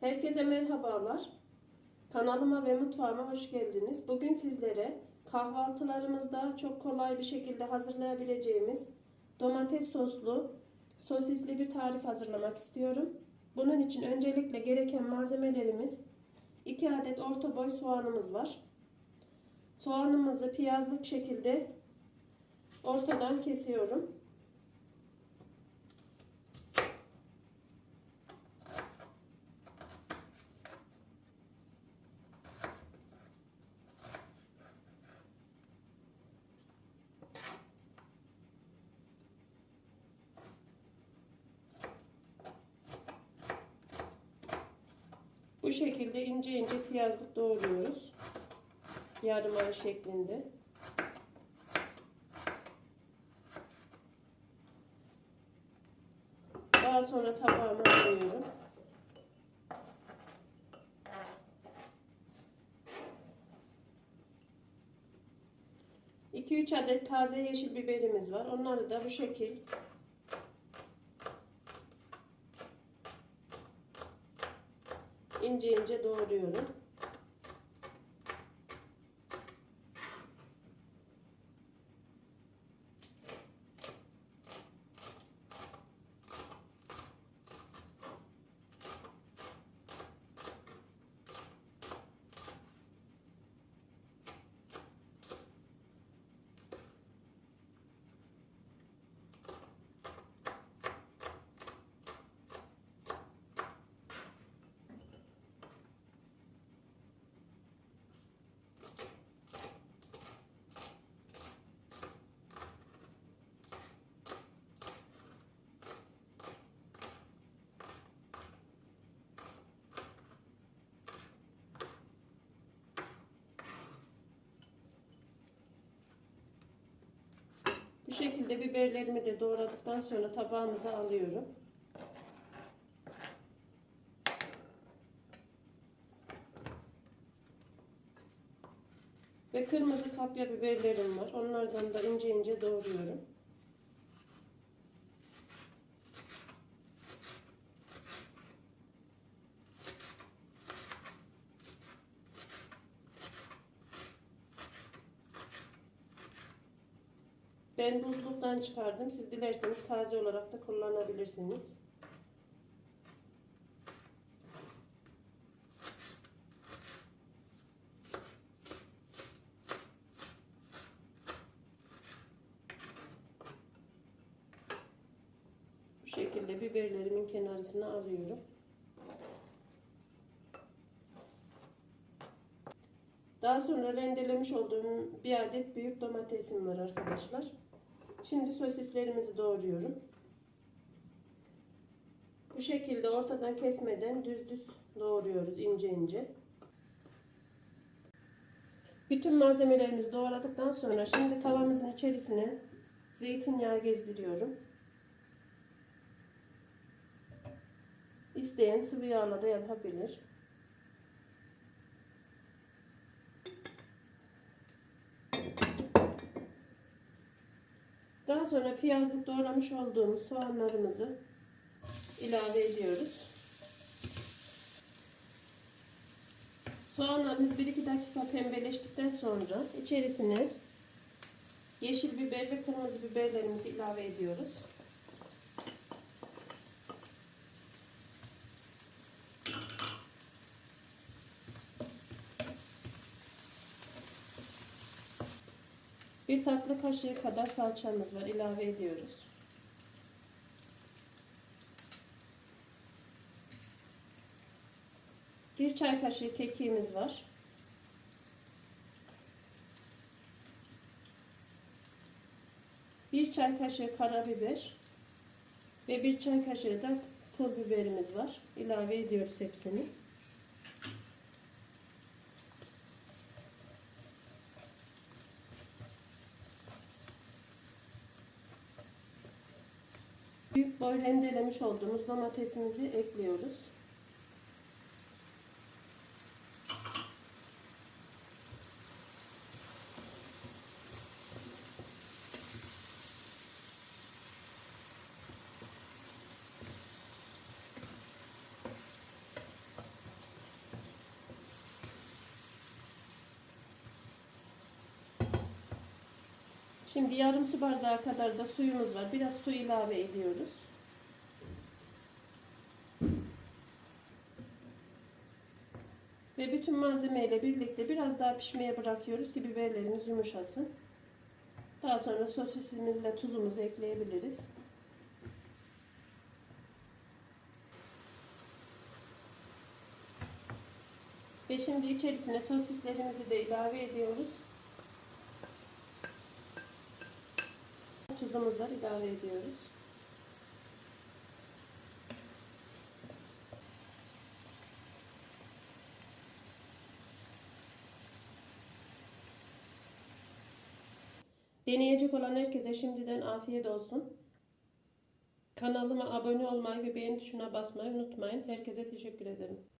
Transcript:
Herkese merhabalar. Kanalıma ve mutfağıma hoş geldiniz. Bugün sizlere kahvaltılarımızda çok kolay bir şekilde hazırlayabileceğimiz domates soslu sosisli bir tarif hazırlamak istiyorum. Bunun için öncelikle gereken malzemelerimiz 2 adet orta boy soğanımız var. Soğanımızı piyazlık şekilde ortadan kesiyorum. Bu şekilde ince ince piyazlık doğruyoruz. Yarım ay şeklinde. Daha sonra tabağıma alıyorum. İki üç adet taze yeşil biberimiz var. Onları da bu şekil ince ince doğruyorum. Şekilde biberlerimi de doğradıktan sonra tabağımıza alıyorum. Ve kırmızı kapya biberlerim var. Onlardan da ince ince doğruyorum. Ben buzluktan çıkardım. Siz dilerseniz taze olarak da kullanabilirsiniz. Bu şekilde biberlerimin kenarısına alıyorum. Daha sonra rendelemiş olduğum bir adet büyük domatesim var arkadaşlar. Şimdi sosislerimizi doğruyorum. Bu şekilde ortadan kesmeden düz düz doğruyoruz ince ince. Bütün malzemelerimizi doğradıktan sonra şimdi tavamızın içerisine zeytinyağı gezdiriyorum. İsteyen sıvı yağla da yapabilir. Sonra piyazlık doğramış olduğumuz soğanlarımızı ilave ediyoruz. Soğanlarımız 1-2 dakika pembeleştikten sonra içerisine yeşil biber ve kırmızı biberlerimizi ilave ediyoruz. Bir tatlı kaşığı kadar salçamız var. ilave ediyoruz. Bir çay kaşığı kekiğimiz var. Bir çay kaşığı karabiber ve bir çay kaşığı da pul biberimiz var. İlave ediyoruz hepsini. Böyle rendelemiş olduğumuz domatesimizi ekliyoruz. Şimdi yarım su bardağı kadar da suyumuz var. Biraz su ilave ediyoruz. Ve bütün malzemeyle birlikte biraz daha pişmeye bırakıyoruz ki biberlerimiz yumuşasın. Daha sonra sosisimizle tuzumuzu ekleyebiliriz. Ve şimdi içerisine sosislerimizi de ilave ediyoruz. Tuzumuzu da ilave ediyoruz. Deneyecek olan herkese şimdiden afiyet olsun. Kanalıma abone olmayı ve beğeni tuşuna basmayı unutmayın. Herkese teşekkür ederim.